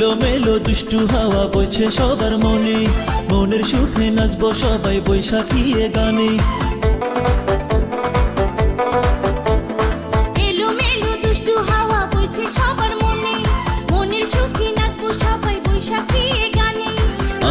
এলো মেলো দুষ্টু হাওয়া বইছে সবার মনে। মনের সুখে নাচবো সবাই বৈশাখিয়ে গানে।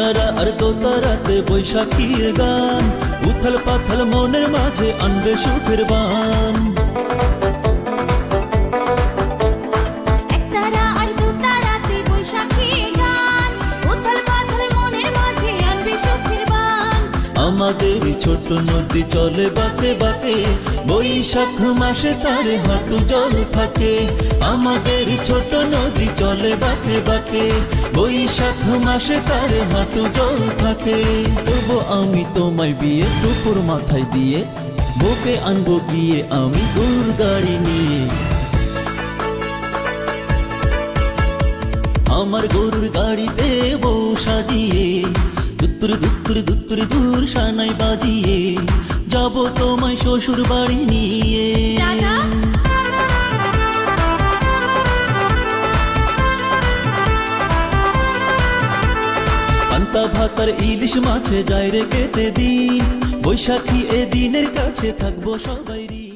একতারা আর দোতারাতে বৈশাখীর গান। উথল পাথল মনের মাঝে আনবে সুখের বান। একতারা আর দুতারাতে বৈশাখী গান। উথল পাথল মনের মাঝে আনবে সুখের বান। আমাদের ছোট নদী চলে বাঁকে বাঁকে বৈশাখ মাসে তার হাঁটু জল থাকে। আমাদের ছোট নদী চলে বাঁকে বাঁকে। বৈশাখ মাসে তার হাঁটু জল থাকে। তবু আমি তোমায় বিয়ে দুপুর মাথায় দিয়ে বুকে আনব গিয়ে আমি দূর গাড়ি নিয়ে। আমার গরুর গাড়িতে বউ সাজিয়ে, দুত্তুর দুত্তুর দুত্তুর দূর সানাই বাজিয়ে, যাব তোমায় শ্বশুর বাড়ি নিয়ে পান্তা ভাতার ইলিশ মাছে যায় রে কেটে দিন বৈশাখী এ দিনের কাছে থাকব সবাই।